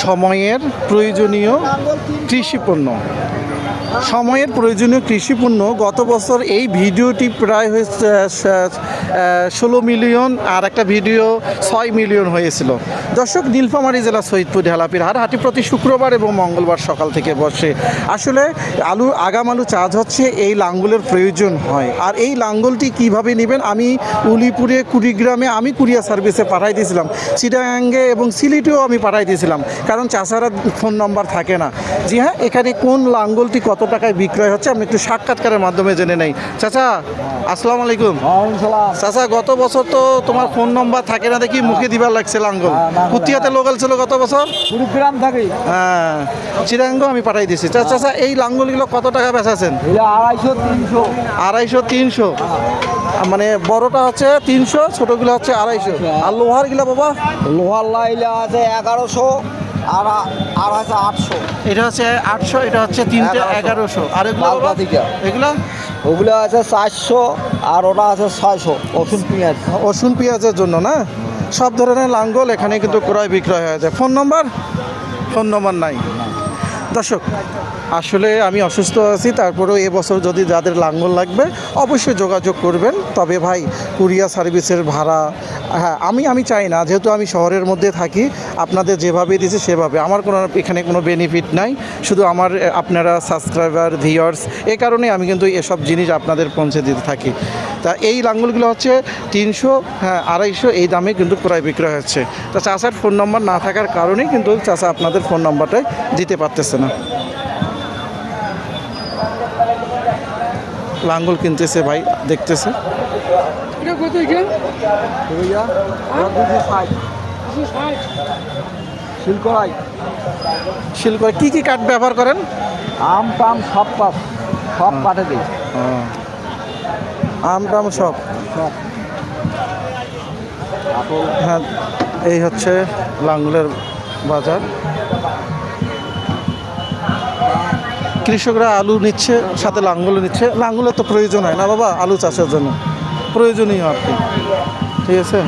সময়ের প্রয়োজনীয় কৃষি পণ্য সময়ের প্রয়োজনীয় কৃষি পণ্য গত বছর এই ভিডিওটি প্রায় হয়েছে ষোলো মিলিয়ন আর একটা ভিডিও ছয় মিলিয়ন হয়েছিল। দর্শক, নীলফামারী জেলা সৈয়দপুর, ঢালাপির হাট হাটি প্রতি শুক্রবার এবং মঙ্গলবার সকাল থেকে বসে। আসলে আলু, আগাম আলু চাষ হচ্ছে, এই লাঙ্গলের প্রয়োজন হয়। আর এই লাঙ্গলটি কীভাবে নেবেন আমি উলিপুরে, কুড়িগ্রামে আমি কুরিয়ার সার্ভিসে পাঠাই দিয়েছিলাম। চিটাগাঙ্গে এবং সিলেটেও আমি পাঠাই দিয়েছিলাম। কারণ চাষারা ফোন নম্বর থাকে না। জি হ্যাঁ এখানে কোন লাঙ্গলটি কত টাকায় বিক্রয় হচ্ছে? আমি একটু সাক্ষাৎকারের মাধ্যমে জেনে নেই। চাচা আসসালামু আলাইকুম। চাচা গত বছর তো তোমার ফোন নম্বর থাকে না দেখি মুখে দিবার লাগছে লাঙ্গল। কুতিয়াতে লোকাল ছিল গত বছর? কুড়িগ্রাম থাকি। হ্যাঁ চিরাঙ্গ আমি পাঠাই দিয়েছি চা- চাচা এই লাঙ্গলগুলো কত টাকা বেচাছেন আড়াইশো তিনশো। আড়াইশো তিনশো। মানে বড়টা হচ্ছে তিনশো ছোটোগুলো হচ্ছে আড়াইশো। আর লোহারগুলো বাবা? লোহার লাইলা আছে এগারোশো। আর আর আছে আটশো। এটা হচ্ছে আটশো এটা হচ্ছে তিনটে এগারোশো। এগারোশো। আর এগুলো এগুলো? ওগুলো আছে চারশো আর ওটা আছে ছয়শো রসুন পেঁয়াজ। রসুন পেঁয়াজের জন্য না? সব ধরনের লাঙ্গল এখানে কিন্তু ক্রয় বিক্রয় হয়ে যায়। ফোন নম্বর? ফোন নম্বর নাই। দর্শক আসলে আমি অসুস্থ আছি, তারপরেও এবছর যদি যাদের লাঙ্গল লাগবে, অবশ্যই যোগাযোগ করবেন। তবে ভাই কুরিয়ার সার্ভিসের ভাড়া হ্যাঁ আমি আমি চাই না। যেহেতু আমি শহরের মধ্যে থাকি, আপনাদের যেভাবে দিয়েছে সেভাবে। আমার কোনো, এখানে কোনো বেনিফিট নাই। শুধু আমার আপনারা সাবস্ক্রাইবার ভিওয়ার্স এ কারণে আমি কিন্তু এসব জিনিস আপনাদের পৌঁছে দিতে থাকি। তা এই লাঙ্গলগুলো হচ্ছে তিনশো হ্যাঁ আড়াইশো, এই দামে কিন্তু ক্রয় বিক্রয় হচ্ছে। তা চাষার ফোন নম্বর না থাকার কারণেই কিন্তু চাষা আপনাদের ফোন নম্বরটাই দিতে পারতেছে না। লাঙ্গল কিনতেছে ভাই দেখতেছে। শিলকড়াই। শিল করে কী কী কাঠ ব্যবহার করেন? আম টাম সব পাস সব কাটে দিই। আম টাম সব। হ্যাঁ এই হচ্ছে লাঙ্গলের বাজার। কৃষকরা আলু নিচ্ছে, সাথে লাঙ্গল নিচ্ছে। লাঙ্গলের তো প্রয়োজন হয় না বাবা, আলু চাষের জন্য। প্রয়োজনীয় আর কি। ঠিক আছে?